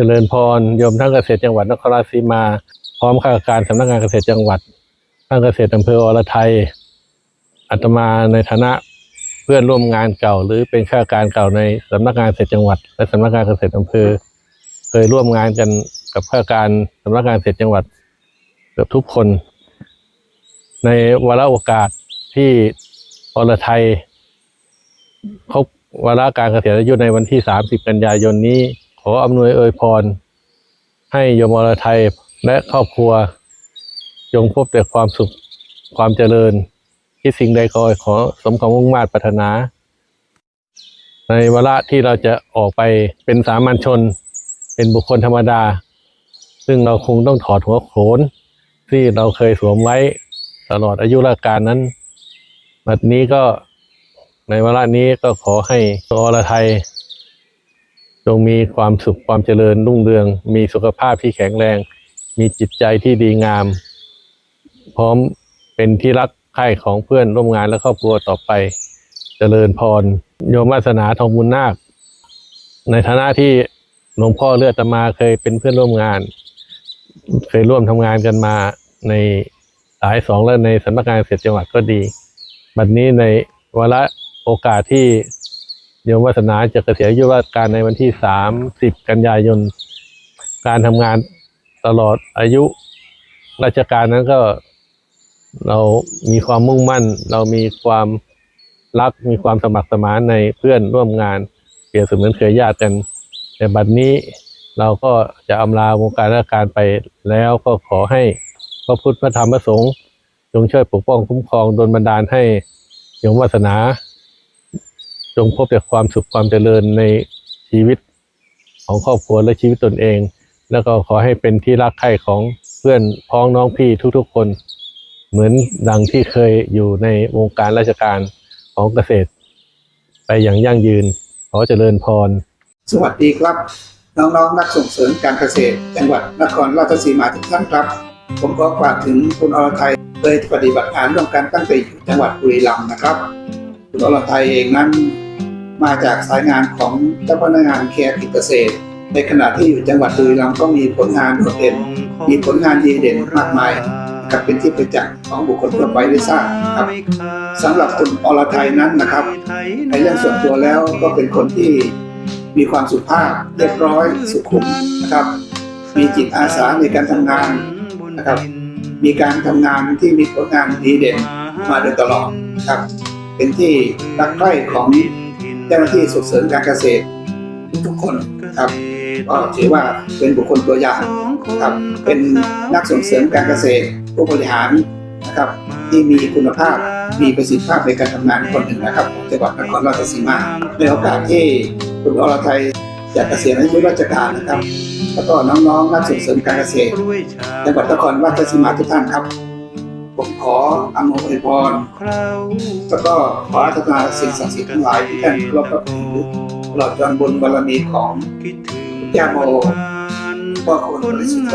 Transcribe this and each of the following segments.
เจริญพรโยมทั้งเกษตรจังหวัดนครราชสีมา พร้อมข้าราชการสำนักงานเกษตรจังหวัดทั้งเกษตรอำเภออรไทยอาตมาในฐานะเพื่อนร่วมงานเก่า หรือเป็นข้าราชการเก่าในสำนักงานเกษตรจังหวัด และสำนักงานเกษตรอำเภอ เคยร่วมงานกันกับข้าราชการสำนักงานเกษตรจังหวัดเกือบทุกคน ในวาระโอกาสที่อรไทยครบวาระการเกษียณอายุในวันที่ 30 กันยายนนี้ ออำนวยอวยพร ให้โยมอรไทยและครอบครัว จงพบแต่ความสุขความเจริญคิดสิ่งใดก็ขอสมความมุ่งมา่ปรารถนา ในวาระที่เราจะออกไปเป็นสามัญชน เป็นบุคคลธรรมดา ซึ่งเราคงต้องถอดหัวโขน ที่เราเคยสวมไว้ตลอดอายุราชการนั้นบัดนี้ก็ในวาระนี้ก็ขอให้อรไทย จงมีความสุขความเจริญรุ่งเรือง มีสุขภาพที่แข็งแรง มีจิตใจที่ดีงาม พร้อมเป็นที่รักใคร่ของเพื่อนร่วมงานและครอบครัวต่อไป เจริญพร โยมวาสนาทองบุญนาค ในฐานะที่หลวงพ่อเลือดตมาเคยเป็นเพื่อนร่วมงาน เคยร่วมทำงานกันมาในสายสองและในสำนักงานเกษตรจังหวัดก็ดี บัดนี้ในวาระโอกาสที่ โยมวัฒนาจะเกษียณอายุราชการในวันที่สามสิบกันยายน การทำงานตลอดอายุ ราชการนั้นก็เรามีความมุ่งมั่น เรามีความรักมีความสมัครสมานในเพื่อนร่วมงาน เปรียบเสมือนเครือญาติกัน แต่บัดนี้เราก็จะอำลาวงการราชการไปแล้วก็ขอให้พระพุทธพระธรรมพระสงฆ์จงช่วยปกป้องคุ้มครองดลบันดาลให้โยมวาสนา จงพบแต่ความสุขความเจริญในชีวิตของครอบครัวและชีวิตตนเอง แล้วก็ขอให้เป็นที่รักใคร่ของเพื่อนพ้องน้องพี่ทุกๆคน เหมือนดังที่เคยอยู่ในวงการราชการของเกษตร ไปอย่างยั่งยืน ขอเจริญพร สวัสดีครับ น้องๆนักส่งเสริมการเกษตร จังหวัดนครราชสีมาทุกท่านครับ ผมก็ฝากถึงคุณอรไทยเคยปฏิบัติงานร่วมกันตั้งแต่อยู่จังหวัดบุรีรัมย์นะครับ คุณอรไทยเองนั้นมาจากสายงานของเจ้าพนักงานเคร์กิจเกษตร ในขณะที่อยู่จังหวัดบุรีรัมย์ก็มีผลงานโดดเด่น มีผลงานดีเด่นมากมายกับเป็นที่ประจักษ์ของบุคคลทั่วไปได้ทราบครับสำหรับคุณอรไทยนั้นนะครับ ในเรื่องส่วนตัวแล้วก็เป็นคนที่มีความสุภาพเรียบร้อยสุขุมนะครับ มีจิตอาสาในการทำงานนะครับ มีการทำงานที่มีผลงานดีเด่นมาโดยตลอดครับ เป็นที่รักใคร่ของเจ้าหน้าที่ส่งเสริมการเกษตร ทุกคนครับก็ถือว่าเป็นบุคคลตัวอย่างครับเป็นนักส่งเสริมการเกษตรผู้บริหารนะครับที่มีคุณภาพมีประสิทธิภาพในการทำงานคนหนึ่งนะครับจังหวัดนครราชสีมาในโอกาสที่คุณอรไทยจะเกษียณอายุราชการนะครับ แล้วก็น้องๆนักส่งเสริมการเกษตรจังหวัดนครราชสีมาทุกท่านครับ ผมขออำนวยพรแล้วก็ขออารัธนาสิ่งศักดิ์สิทธิ์ทั้งหลายที่ท่านเคารพนับถือตลอดจนบุญบารมีของย่าโมพ่อคุณบริสิโต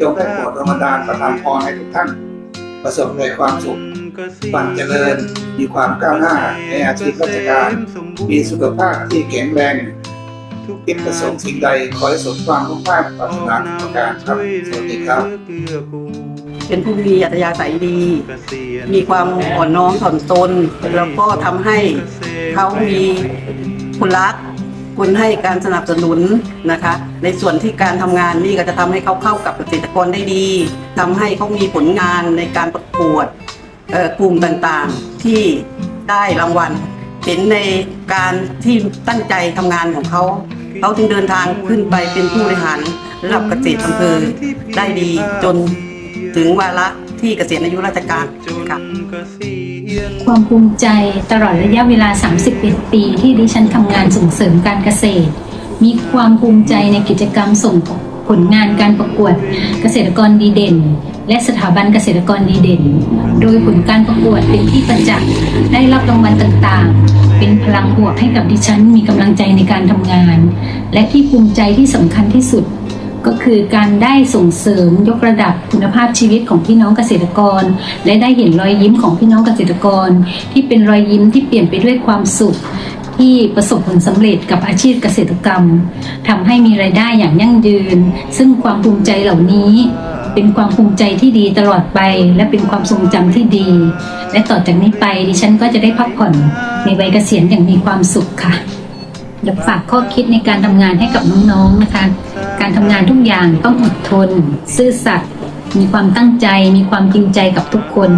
จงได้โปรดรมดาลประทานพรให้ทุกท่าน ประสบในความสุขฝันเจริญมีความก้าวหน้าในอาชีพราชการ มีสุขภาพที่แข็งแรงคิดประสงค์สิ่งใดขอให้สมความมุ่งมั่นปรารถนาทุกประการครับ สวัสดีครับ เป็นผู้มีอัธยาศัยดี มีความอ่อนน้อมถ่อมตน แล้วก็ทำให้เขามีคุณรักคุณให้การสนับสนุนนะคะ ในส่วนที่การทำงานนี่ก็จะทำให้เขาเข้ากับเกษตรกรได้ดีทำให้เขามีผลงานในการประกวดเอ่อกลุ่มต่างๆที่ได้รางวัลเห็นในการที่ตั้งใจทำงานของเขา เขาจึงเดินทางขึ้นไปเป็นผู้บริหารระดับเกษตรอำเภอได้ดีจน ถึงวาระที่เกษียณอายุราชการค่ะความภูมิใจตลอดระยะเวลา 31 ปีที่ดิฉันทำงานส่งเสริมการเกษตร มีความภูมิใจในกิจกรรมส่งผลงานการประกวดเกษตรกรดีเด่น และสถาบันเกษตรกรดีเด่น โดยผลการประกวดเป็นที่ประจักษ์ได้รับรางวัลต่างๆ เป็นพลังบวกให้กับดิฉันมีกำลังใจในการทำงาน และที่ภูมิใจที่สำคัญที่สุด ก็คือการได้ส่งเสริมยกระดับคุณภาพชีวิตของพี่น้องเกษตรกร และได้เห็นรอยยิ้มของพี่น้องเกษตรกร ที่เป็นรอยยิ้มที่เปลี่ยนไปด้วยความสุข ที่ประสบผลสำเร็จกับอาชีพเกษตรกรรมทำให้มีรายได้อย่างยั่งยืน ซึ่งความภูมิใจเหล่านี้เป็นความภูมิใจที่ดีตลอดไป และเป็นความทรงจำที่ดี และต่อจากนี้ไปดิฉันก็จะได้พักผ่อนในวัยเกษียณอย่างมีความสุขค่ะ อยากฝากข้อคิดในการทำงานให้กับน้องๆนะคะ การทำงานทุกอย่างต้องอดทน ซื่อสัตย์มีความตั้งใจ มีความจริงใจกับทุกคน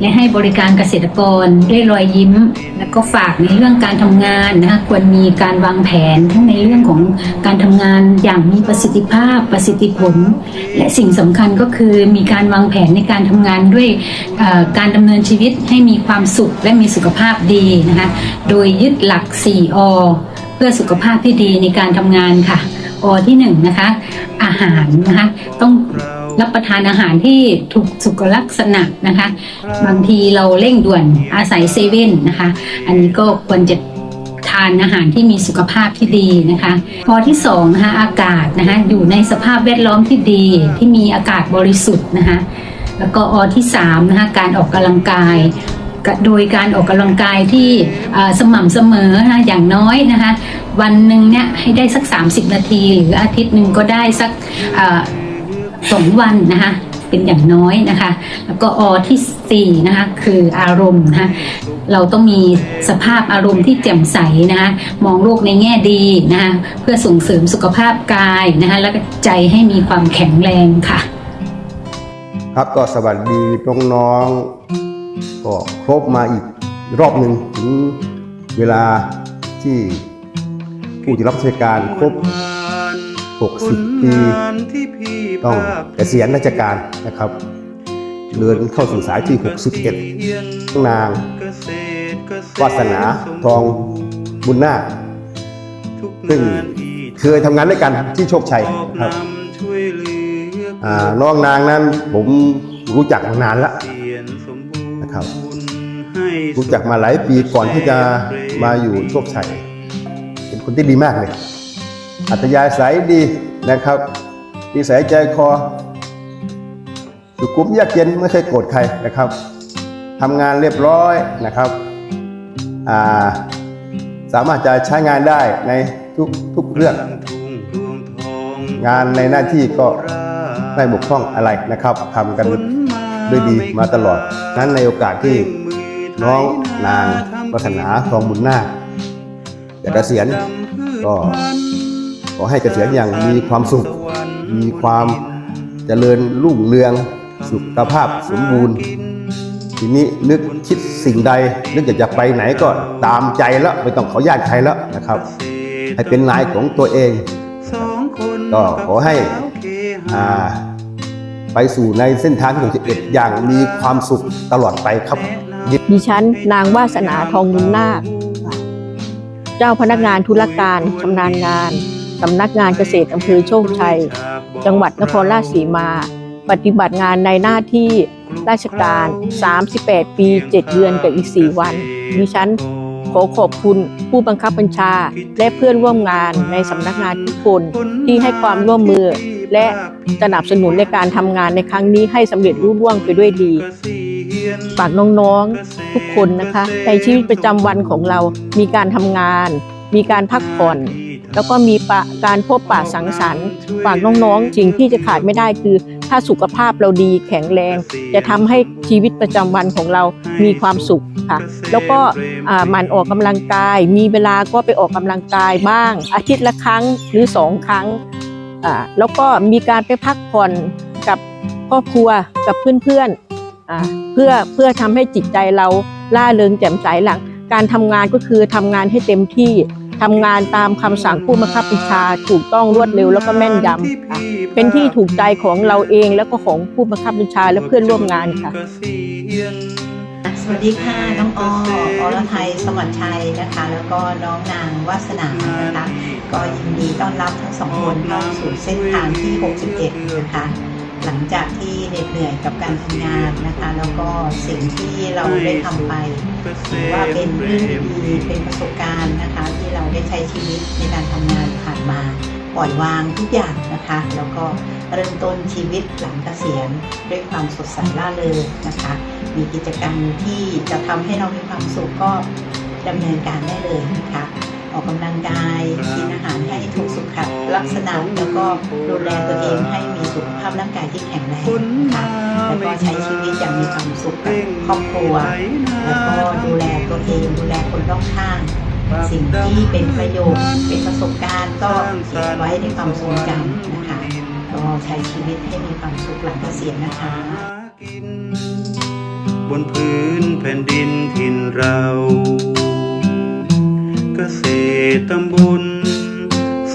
และให้บริการเกษตรกรด้วยรอยยิ้ม แล้วก็ฝากในเรื่องการทำงานนะคะควรมีการวางแผนทั้งในเรื่องของการทำงานอย่างมีประสิทธิภาพประสิทธิผล และสิ่งสำคัญก็คือมีการวางแผนในการทำงานด้วยการดำเนินชีวิตให้มีความสุขและมีสุขภาพดีนะคะโดยยึดหลัก 4 อ พื่อสุขภาพที่ดีในการทำงานค่ะอที่หนึ่งนะคะ อาหารนะคะ ต้องรับประทานอาหารที่ถูกสุขลักษณะนะคะ บางทีเราเร่งด่วนอาศัยเซเว่นนะคะ อันนี้ก็ควรจะทานอาหารที่มีสุขภาพที่ดีนะคะข้อที่สองนะคะอากาศนะคะอยู่ในสภาพแวดล้อมที่ดีที่มีอากาศบริสุทธิ์นะคะแล้วก็อที่สามนะคะการออกกำลังกาย โดยการออกกำลังกายที่สม่ำเสมอนะคะอย่างน้อยนะคะวันหนึ่งเนี่ยให้ได้สัก 30 นาที หรืออาทิตย์หนึ่งก็ได้สักสองวันนะคะเป็นอย่างน้อยนะคะ แล้วก็อที่สี่นะคะคืออารมณ์นะคะเราต้องมีสภาพอารมณ์ที่แจ่มใสนะคะมองโลกในแง่ดีนะคะเพื่อส่งเสริมสุขภาพกายนะคะและใจให้มีความแข็งแรงค่ะ ครับก็สวัสดีน้องๆ ก็ครบมาอีกรอบหนึ่งถึงเวลาที่ผู้ที่รับราชการครบ 60 ปี ต้องเกษียณราชการนะครับเดินเข้าสู่สายที่ 61 นางวาสนาทองบุญนาคซึ่งเคยทำงานด้วยกันที่โชคชัยนะครับอ่าน้องนางนั้นผมรู้จักมานานแล้วนะ ครับรู้จักมาหลายปีก่อนที่จะมาอยู่โชคชัยเป็นคนที่ดีมากเลยอัตยาศัยดีนะครับนิสัยใจคอสุขุมยากเย็นไม่เคยโกรธใครนะครับทำงานเรียบร้อยนะครับอ่าสามารถจะใช้งานได้ในทุกทุกเรื่อง งานในหน้าที่ก็ไม่บกพร่องอะไรนะครับทำกัน ด้วยดีมาตลอด นั้นในโอกาสที่น้องนางวัฒนาทองบุญนาคจะเกษียณก็ขอให้เกษียณอย่างมีความสุข มีความเจริญรุ่งเรือง สุขภาพสมบูรณ์ ทีนี้นึกคิดสิ่งใด นึกอยากจะไปไหนก็ตามใจแล้วไม่ต้องขอญาตใครแล้วนะครับ ให้เป็นนายของตัวเอง ก็ขอให้อ่า ไปสู่ในเส้นทางที่61อย่างมีความสุขตลอดไปครับ ดิฉันนางวาสนาทองบุญนาค เจ้าพนักงานธุรการชำนาญงานสำนักงานเกษตรอำเภอโชคชัย จังหวัดนครราชสีมา ปฏิบัติงานในหน้าที่ราชการ 38 ปี 7 เดือนกับอีก 4 วัน ดิฉันขอขอบคุณผู้บังคับบัญชา และเพื่อนร่วมงานในสำนักงานทุกคนที่ให้ความร่วมมือ และสนับสนุนในการทำงานในครั้งนี้ให้สำเร็จรุ่ร่วงไปด้วยดีฝากน้องๆทุกคนนะคะ ในชีวิตประจำวันของเรามีการทำงาน มีการพักผ่อน แล้วก็มีการพบปะสังสรรค์ฝากน้องๆสิ่งที่จะขาดไม่ได้คือ ถ้าสุขภาพเราดีแข็งแรง จะทำให้ชีวิตประจำวันของเรามีความสุขค่ะ แล้วก็หมันออกกำลังกาย มีเวลาก็ไปออกกำลังกายบ้าง อาทิตย์ละครั้งหรือสองครั้ง อ่าแล้วก็มีการไปพักผ่อนกับครอบครัวกับเพื่อนๆอ่าเพื่อเพื่อทำให้จิตใจเราล่าเริงแจ่มใสหลัง การทำงานก็คือทำงานให้เต็มที่ทำงานตามคำสั่งผู้บังคับบัญชาถูกต้องรวดเร็วแล้วก็แม่นยำค่ะเป็นที่ถูกใจของเราเองแล้วก็ของผู้บังคับบัญชาและเพื่อนร่วมงานค่ะ สวัสดีค่ะ น้องออรไทยสวัสดิ์ชัยนะคะ แล้วก็น้องนางวาสนานะคะ ก็ยินดีต้อนรับทั้งสองคนเข้าสู่เส้นทางที่ 61 นะคะ หลังจากที่เหน็ดเหนื่อยกับการทำงานนะคะ แล้วก็สิ่งที่เราได้ทำไปถือว่าเป็นเรื่องดีเป็นประสบการณ์นะคะ ที่เราได้ใช้ชีวิตในการทำงานผ่านมาปล่อยวางทุกอย่างนะคะ แล้วก็เริ่มต้นชีวิตหลังเกษียณด้วยความสดใสร่าเริงนะคะ มีกิจกรรมที่จะทำให้เรามีความสุขก็ดำเนินการได้เลยนะคะออกกำลังกายกินอาหารให้ถูกสุขลักษณะแล้วก็ดูแลตัวเองให้มีสุขภาพร่างกายที่แข็งแรงนะคะแล้วก็ใช้ชีวิตอย่างมีความสุขกับครอบครัว แล้วก็ดูแลตัวเองดูแลคนรอบข้าง สิ่งที่เป็นประโยชน์เป็นประสบการณ์ก็เก็บไว้ในความทรงจำนะคะ ก็ใช้ชีวิตให้มีความสุขหลังเกษียณนะคะ บนพื้นแผ่นดินถิ่นเรา เกษตรตำบล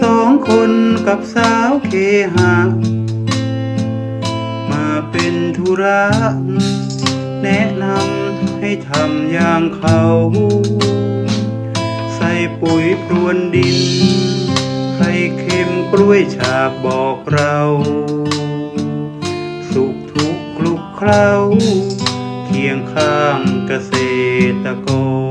สองคนกับสาวเคหะมาเป็นธุระแนะนำให้ทำอย่างเขา ใส่ปุ๋ยพรวนดินไข่เค็มกล้วยฉาบบอกเรา สุขทุกข์คลุกเคล้า ยงข้างเกษตรกร